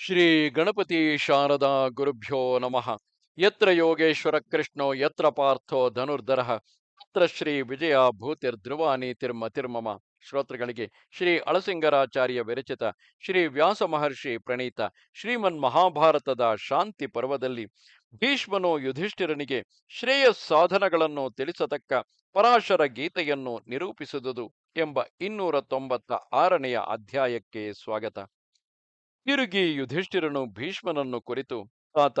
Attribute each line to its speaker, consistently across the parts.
Speaker 1: ಶ್ರೀ ಗಣಪತಿ ಶಾರದಾ ಗುರುಭ್ಯೋ ನಮಃ. ಯತ್ರ ಯೋಗೇಶ್ವರ ಕೃಷ್ಣೋ, ಯತ್ರ ಪಾರ್ಥೋ ಧನುರ್ಧರ. ಅತ್ರ ಶ್ರೀ ವಿಜಯ ತಿರ್ಮ ತಿರ್ಮಮ. ಶ್ರೋತೃಗಳಿಗೆ ಶ್ರೀ ಅಳಸಿಂಗರಾಚಾರ್ಯ ವಿರಚಿತ ಶ್ರೀ ವ್ಯಾಸ ಮಹರ್ಷಿ ಪ್ರಣೀತ ಶ್ರೀಮನ್ ಮಹಾಭಾರತದ ಶಾಂತಿ ಪರ್ವದಲ್ಲಿ ಭೀಷ್ಮನು ಯುಧಿಷ್ಠಿರನಿಗೆ ಶ್ರೇಯಸ್ ಸಾಧನಗಳನ್ನು ತಿಳಿಸತಕ್ಕ ಪರಾಶರ ಗೀತೆಯನ್ನು ನಿರೂಪಿಸಿದುದು ಎಂಬ ಇನ್ನೂರ ತೊಂಬತ್ತ ಆರನೆಯ ಅಧ್ಯಾಯಕ್ಕೆ ಸ್ವಾಗತ. ತಿರುಗಿ ಯುಧಿಷ್ಠಿರನು ಭೀಷ್ಮನನ್ನು ಕುರಿತು, ತಾತ,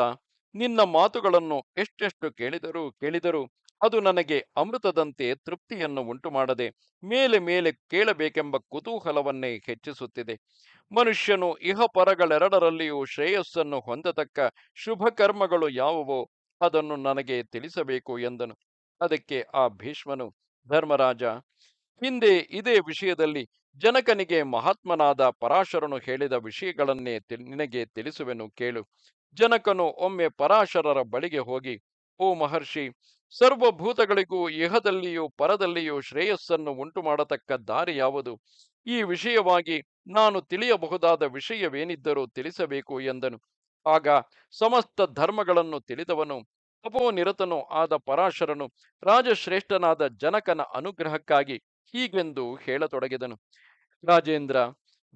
Speaker 1: ನಿನ್ನ ಮಾತುಗಳನ್ನು ಎಷ್ಟೆಷ್ಟು ಕೇಳಿದರೂ ಕೇಳಿದರೂ ಅದು ನನಗೆ ಅಮೃತದಂತೆ ತೃಪ್ತಿಯನ್ನು ಉಂಟು ಮಾಡದೆ ಮೇಲೆ ಮೇಲೆ ಕೇಳಬೇಕೆಂಬ ಕುತೂಹಲವನ್ನೇ ಹೆಚ್ಚಿಸುತ್ತಿದೆ. ಮನುಷ್ಯನು ಇಹಪರಗಳೆರಡರಲ್ಲಿಯೂ ಶ್ರೇಯಸ್ಸನ್ನು ಹೊಂದತಕ್ಕ ಶುಭ ಕರ್ಮಗಳು ಯಾವುವೋ ಅದನ್ನು ನನಗೆ ತಿಳಿಸಬೇಕು ಎಂದನು. ಅದಕ್ಕೆ ಆ ಭೀಷ್ಮನು, ಧರ್ಮರಾಜ, ಹಿಂದೆ ಇದೇ ವಿಷಯದಲ್ಲಿ ಜನಕನಿಗೆ ಮಹಾತ್ಮನಾದ ಪರಾಶರನು ಹೇಳಿದ ವಿಷಯಗಳನ್ನೇ ನಿನಗೆ ತಿಳಿಸುವೆನು ಕೇಳು. ಜನಕನು ಒಮ್ಮೆ ಪರಾಶರರ ಬಳಿಗೆ ಹೋಗಿ, ಓ ಮಹರ್ಷಿ, ಸರ್ವಭೂತಗಳಿಗೂ ಇಹದಲ್ಲಿಯೂ ಪರದಲ್ಲಿಯೂ ಶ್ರೇಯಸ್ಸನ್ನು ಉಂಟು ಮಾಡತಕ್ಕ ದಾರಿ ಯಾವುದು? ಈ ವಿಷಯವಾಗಿ ನಾನು ತಿಳಿಯಬಹುದಾದ ವಿಷಯವೇನಿದ್ದರೂ ತಿಳಿಸಬೇಕು ಎಂದನು. ಆಗ ಸಮಸ್ತ ಧರ್ಮಗಳನ್ನು ತಿಳಿದವನು ತಪೋನಿರತನು ಆದ ಪರಾಶರನು ರಾಜಶ್ರೇಷ್ಠನಾದ ಜನಕನ ಅನುಗ್ರಹಕ್ಕಾಗಿ ಹೀಗೆಂದು ಹೇಳತೊಡಗಿದನು. ರಾಜೇಂದ್ರ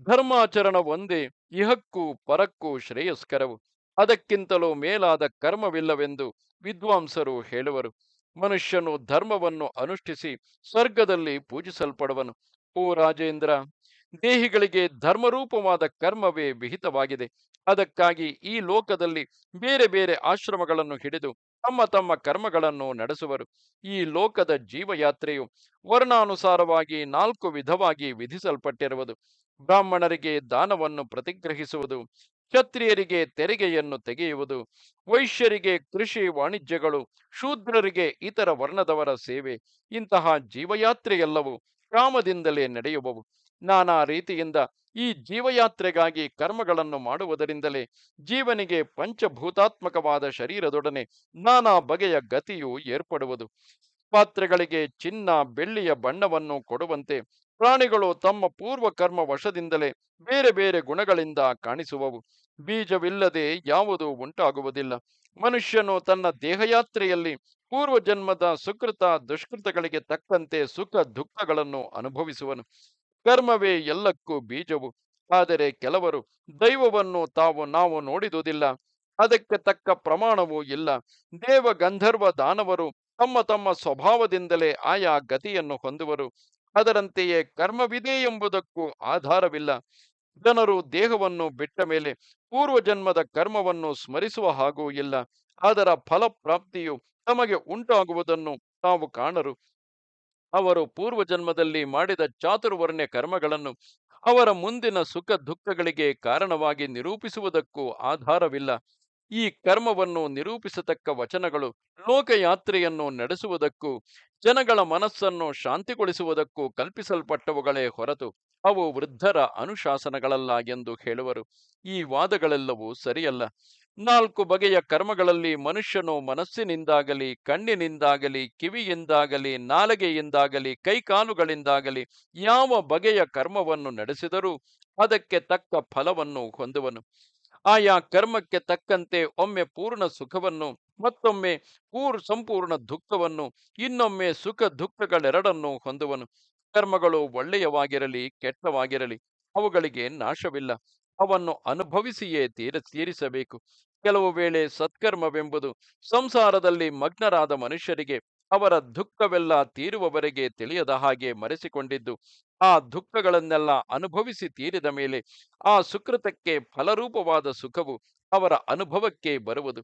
Speaker 1: ಧರ್ಮಾಚರಣ ಒಂದೇ, ಇಹಕ್ಕೂ ಪರಕ್ಕೂ ಶ್ರೇಯಸ್ಕರವು. ಅದಕ್ಕಿಂತಲೂ ಮೇಲಾದ ಕರ್ಮವಿಲ್ಲವೆಂದು ವಿದ್ವಾಂಸರು ಹೇಳುವರು. ಮನುಷ್ಯನು ಧರ್ಮವನ್ನು ಅನುಷ್ಠಿಸಿ ಸ್ವರ್ಗದಲ್ಲಿ ಪೂಜಿಸಲ್ಪಡುವನು. ಓ ರಾಜೇಂದ್ರ, ದೇಹಿಗಳಿಗೆ ಧರ್ಮರೂಪವಾದ ಕರ್ಮವೇ ವಿಹಿತವಾಗಿದೆ. ಅದಕ್ಕಾಗಿ ಈ ಲೋಕದಲ್ಲಿ ಬೇರೆ ಬೇರೆ ಆಶ್ರಮಗಳನ್ನು ಹಿಡಿದು ತಮ್ಮ ತಮ್ಮ ಕರ್ಮಗಳನ್ನು ನಡೆಸುವರು. ಈ ಲೋಕದ ಜೀವಯಾತ್ರೆಯು ವರ್ಣಾನುಸಾರವಾಗಿ ನಾಲ್ಕು ವಿಧವಾಗಿ ವಿಧಿಸಲ್ಪಟ್ಟಿರುವುದು. ಬ್ರಾಹ್ಮಣರಿಗೆ ದಾನವನ್ನು ಪ್ರತಿಗ್ರಹಿಸುವುದು, ಕ್ಷತ್ರಿಯರಿಗೆ ತೆರಿಗೆಯನ್ನು ತೆಗೆಯುವುದು, ವೈಶ್ಯರಿಗೆ ಕೃಷಿ ವಾಣಿಜ್ಯಗಳು, ಶೂದ್ರರಿಗೆ ಇತರ ವರ್ಣದವರ ಸೇವೆ. ಇಂತಹ ಜೀವಯಾತ್ರೆಯೆಲ್ಲವೂ ಕಾಮದಿಂದಲೇ ನಡೆಯುವವು. ನಾನಾ ರೀತಿಯಿಂದ ಈ ಜೀವಯಾತ್ರೆಗಾಗಿ ಕರ್ಮಗಳನ್ನು ಮಾಡುವುದರಿಂದಲೇ ಜೀವನಿಗೆ ಪಂಚಭೂತಾತ್ಮಕವಾದ ಶರೀರದೊಡನೆ ನಾನಾ ಬಗೆಯ ಗತಿಯು ಏರ್ಪಡುವುದು. ಪಾತ್ರೆಗಳಿಗೆ ಚಿನ್ನ, ಬೆಳ್ಳಿಯ ಬಣ್ಣವನ್ನು ಕೊಡುವಂತೆ ಪ್ರಾಣಿಗಳು ತಮ್ಮ ಪೂರ್ವ ಕರ್ಮ ವಶದಿಂದಲೇ ಬೇರೆ ಬೇರೆ ಗುಣಗಳಿಂದ ಕಾಣಿಸುವವು. ಬೀಜವಿಲ್ಲದೆ ಯಾವುದೂ ಉಂಟಾಗುವುದಿಲ್ಲ. ಮನುಷ್ಯನು ತನ್ನ ದೇಹಯಾತ್ರೆಯಲ್ಲಿ ಪೂರ್ವ ಜನ್ಮದ ಸುಕೃತ ದುಷ್ಕೃತಗಳಿಗೆ ತಕ್ಕಂತೆ ಸುಖ ದುಃಖಗಳನ್ನು ಅನುಭವಿಸುವನು. ಕರ್ಮವೇ ಎಲ್ಲಕ್ಕೂ ಬೀಜವು. ಆದರೆ ಕೆಲವರು ದೈವವನ್ನು ತಾವು, ನಾವು ನೋಡಿದುದಿಲ್ಲ. ಅದಕ್ಕೆ ತಕ್ಕ ಪ್ರಮಾಣವೂ ಇಲ್ಲ. ದೇವ ಗಂಧರ್ವ ದಾನವರು ತಮ್ಮ ತಮ್ಮ ಸ್ವಭಾವದಿಂದಲೇ ಆಯಾ ಗತಿಯನ್ನು ಹೊಂದುವರು. ಅದರಂತೆಯೇ ಕರ್ಮವಿದೆ ಎಂಬುದಕ್ಕೂ ಆಧಾರವಿಲ್ಲ. ಜನರು ದೇಹವನ್ನು ಬಿಟ್ಟ ಮೇಲೆ ಪೂರ್ವ ಜನ್ಮದ ಕರ್ಮವನ್ನು ಸ್ಮರಿಸುವ ಹಾಗೂ ಇಲ್ಲ. ಅದರ ಫಲಪ್ರಾಪ್ತಿಯು ತಮಗೆ ಉಂಟಾಗುವುದನ್ನು ತಾವು ಕಾಣರು. ಅವರು ಪೂರ್ವ ಜನ್ಮದಲ್ಲಿ ಮಾಡಿದ ಚಾತುರ್ವರ್ಣ್ಯ ಕರ್ಮಗಳನ್ನು ಅವರ ಮುಂದಿನ ಸುಖ ದುಃಖಗಳಿಗೆ ಕಾರಣವಾಗಿ ನಿರೂಪಿಸುವುದಕ್ಕೂ ಆಧಾರವಿಲ್ಲ. ಈ ಕರ್ಮವನ್ನು ನಿರೂಪಿಸತಕ್ಕ ವಚನಗಳು ಲೋಕಯಾತ್ರೆಯನ್ನು ನಡೆಸುವುದಕ್ಕೂ ಜನಗಳ ಮನಸ್ಸನ್ನು ಶಾಂತಿಗೊಳಿಸುವುದಕ್ಕೂ ಕಲ್ಪಿಸಲ್ಪಟ್ಟವುಗಳೇ ಹೊರತು ಅವು ವೃದ್ಧರ ಅನುಶಾಸನಗಳಲ್ಲ ಎಂದು ಹೇಳುವರು. ಈ ವಾದಗಳೆಲ್ಲವೂ ಸರಿಯಲ್ಲ. ನಾಲ್ಕು ಬಗೆಯ ಕರ್ಮಗಳಲ್ಲಿ ಮನುಷ್ಯನು ಮನಸ್ಸಿನಿಂದಾಗಲಿ, ಕಣ್ಣಿನಿಂದಾಗಲಿ, ಕಿವಿಯಿಂದಾಗಲಿ, ನಾಲಗೆಯಿಂದಾಗಲಿ, ಕೈಕಾಲುಗಳಿಂದಾಗಲಿ ಯಾವ ಬಗೆಯ ಕರ್ಮವನ್ನು ನಡೆಸಿದರೂ ಅದಕ್ಕೆ ತಕ್ಕ ಫಲವನ್ನು ಹೊಂದುವನು. ಆಯಾ ಕರ್ಮಕ್ಕೆ ತಕ್ಕಂತೆ ಒಮ್ಮೆ ಪೂರ್ಣ ಸುಖವನ್ನು, ಮತ್ತೊಮ್ಮೆ ಪೂರ್ ಸಂಪೂರ್ಣ ದುಃಖವನ್ನು, ಇನ್ನೊಮ್ಮೆ ಸುಖ ದುಃಖಗಳೆರಡನ್ನು ಹೊಂದುವನು. ಕರ್ಮಗಳು ಒಳ್ಳೆಯವಾಗಿರಲಿ, ಕೆಟ್ಟವಾಗಿರಲಿ, ಅವುಗಳಿಗೆ ನಾಶವಿಲ್ಲ. ಅವನ್ನು ಅನುಭವಿಸಿಯೇ ತೀರ ತೀರಿಸಬೇಕು. ಕೆಲವು ವೇಳೆ ಸತ್ಕರ್ಮವೆಂಬುದು ಸಂಸಾರದಲ್ಲಿ ಮಗ್ನರಾದ ಮನುಷ್ಯರಿಗೆ ಅವರ ದುಃಖವೆಲ್ಲ ತೀರುವವರೆಗೆ ತಿಳಿಯದ ಹಾಗೆ ಮರೆಸಿಕೊಂಡಿದ್ದು, ಆ ದುಃಖಗಳನ್ನೆಲ್ಲ ಅನುಭವಿಸಿ ತೀರಿದ ಮೇಲೆ ಆ ಸುಕೃತಕ್ಕೆ ಫಲರೂಪವಾದ ಸುಖವು ಅವರ ಅನುಭವಕ್ಕೆ ಬರುವುದು.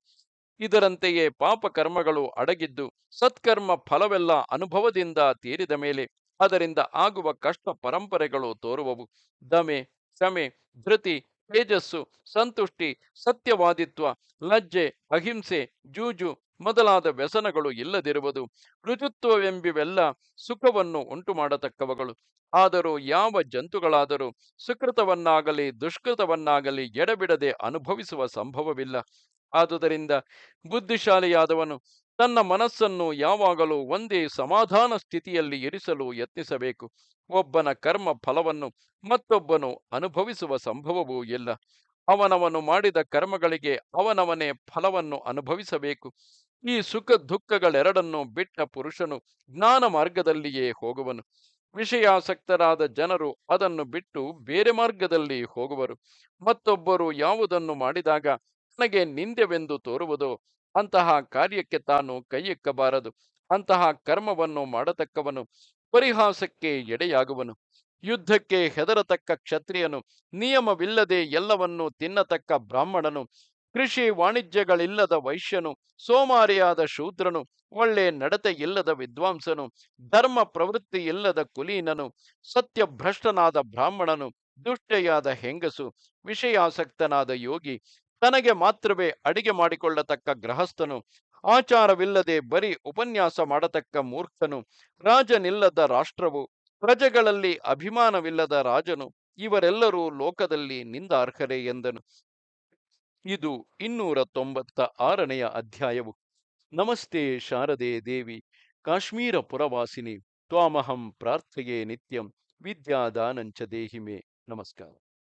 Speaker 1: ಇದರಂತೆಯೇ ಪಾಪ ಕರ್ಮಗಳು ಅಡಗಿದ್ದು ಸತ್ಕರ್ಮ ಫಲವೆಲ್ಲ ಅನುಭವದಿಂದ ತೀರಿದ ಮೇಲೆ ಅದರಿಂದ ಆಗುವ ಕಷ್ಟ ಪರಂಪರೆಗಳು ತೋರುವವು. ದಮೆ ಕ್ಷಮೆ ಧೃತಿ, ತೇಜಸ್ಸು, ಸಂತುಷ್ಟಿ, ಸತ್ಯವಾದಿತ್ವ, ಲಜ್ಜೆ, ಅಹಿಂಸೆ, ಜೂಜು ಮೊದಲಾದ ವ್ಯಸನಗಳು ಇಲ್ಲದಿರುವುದು ರುಜುತ್ವವೆಂಬಿವೆಲ್ಲ ಸುಖವನ್ನು ಉಂಟು ಮಾಡತಕ್ಕವಗಳು ಆದರೂ ಯಾವ ಜಂತುಗಳಾದರೂ ಸುಕೃತವನ್ನಾಗಲಿ ದುಷ್ಕೃತವನ್ನಾಗಲಿ ಎಡಬಿಡದೆ ಅನುಭವಿಸುವ ಸಂಭವವಿಲ್ಲ. ಆದುದರಿಂದ ಬುದ್ಧಿಶಾಲಿಯಾದವನು ತನ್ನ ಮನಸ್ಸನ್ನು ಯಾವಾಗಲೂ ಒಂದೇ ಸಮಾಧಾನ ಸ್ಥಿತಿಯಲ್ಲಿ ಇರಿಸಲು ಯತ್ನಿಸಬೇಕು. ಒಬ್ಬನ ಕರ್ಮ ಫಲವನ್ನು ಮತ್ತೊಬ್ಬನು ಅನುಭವಿಸುವ ಸಂಭವವೂ ಇಲ್ಲ. ಅವನವನು ಮಾಡಿದ ಕರ್ಮಗಳಿಗೆ ಅವನವನೇ ಫಲವನ್ನು ಅನುಭವಿಸಬೇಕು. ಈ ಸುಖ ದುಃಖಗಳೆರಡನ್ನು ಬಿಟ್ಟ ಪುರುಷನು ಜ್ಞಾನ ಮಾರ್ಗದಲ್ಲಿಯೇ ಹೋಗುವನು. ವಿಷಯಾಸಕ್ತರಾದ ಜನರು ಅದನ್ನು ಬಿಟ್ಟು ಬೇರೆ ಮಾರ್ಗದಲ್ಲಿ ಹೋಗುವರು. ಮತ್ತೊಬ್ಬರು ಯಾವುದನ್ನು ಮಾಡಿದಾಗ ತನಗೆ ನಿಂದ್ಯವೆಂದು ತೋರುವುದು ಅಂತಹ ಕಾರ್ಯಕ್ಕೆ ತಾನು ಕೈಯಿಕ್ಕಬಾರದು. ಅಂತಹ ಕರ್ಮವನ್ನು ಮಾಡತಕ್ಕವನು ಪರಿಹಾಸಕ್ಕೆ ಎಡೆಯಾಗುವನು. ಯುದ್ಧಕ್ಕೆ ಹೆದರತಕ್ಕ ಕ್ಷತ್ರಿಯನು ನಿಯಮವಿಲ್ಲದೆ ಎಲ್ಲವನ್ನೂ ತಿನ್ನತಕ್ಕ ಬ್ರಾಹ್ಮಣನು. ಕೃಷಿ ವಾಣಿಜ್ಯಗಳಿಲ್ಲದ ವೈಶ್ಯನು, ಸೋಮಾರಿಯಾದ ಶೂದ್ರನು, ಒಳ್ಳೆ ನಡತೆ ಇಲ್ಲದ ವಿದ್ವಾಂಸನು, ಧರ್ಮ ಪ್ರವೃತ್ತಿ ಇಲ್ಲದ ಕುಲೀನನು, ಸತ್ಯಭ್ರಷ್ಟನಾದ ಬ್ರಾಹ್ಮಣನು, ದುಷ್ಟೆಯಾದ ಹೆಂಗಸು, ವಿಷಯಾಸಕ್ತನಾದ ಯೋಗಿ ತನಗೆ ಮಾತ್ರವೇ ಅಡಿಗೆ ಮಾಡಿಕೊಳ್ಳತಕ್ಕ ಗೃಹಸ್ಥನು, ಆಚಾರವಿಲ್ಲದೆ ಬರೀ ಉಪನ್ಯಾಸ ಮಾಡತಕ್ಕ ಮೂರ್ಖನು, ರಾಜನಿಲ್ಲದ ರಾಷ್ಟ್ರವು, ಪ್ರಜೆಗಳಲ್ಲಿ ಅಭಿಮಾನವಿಲ್ಲದ ರಾಜನು, ಇವರೆಲ್ಲರೂ ಲೋಕದಲ್ಲಿ ನಿಂದಾರ್ಹರೇ ಎಂದನು. ಇದು ಇನ್ನೂರ ತೊಂಬತ್ತ ಆರನೆಯ ಅಧ್ಯಾಯವು. ನಮಸ್ತೆ ಶಾರದೆ ದೇವಿ ಕಾಶ್ಮೀರ ಪುರವಾಸಿನಿ ತ್ವಾಮಹಂ ಪ್ರಾರ್ಥೆಯೇ ನಿತ್ಯಂ, ವಿದ್ಯಾದಾನಂಚ ದೇಹಿಮೆ. ನಮಸ್ಕಾರ.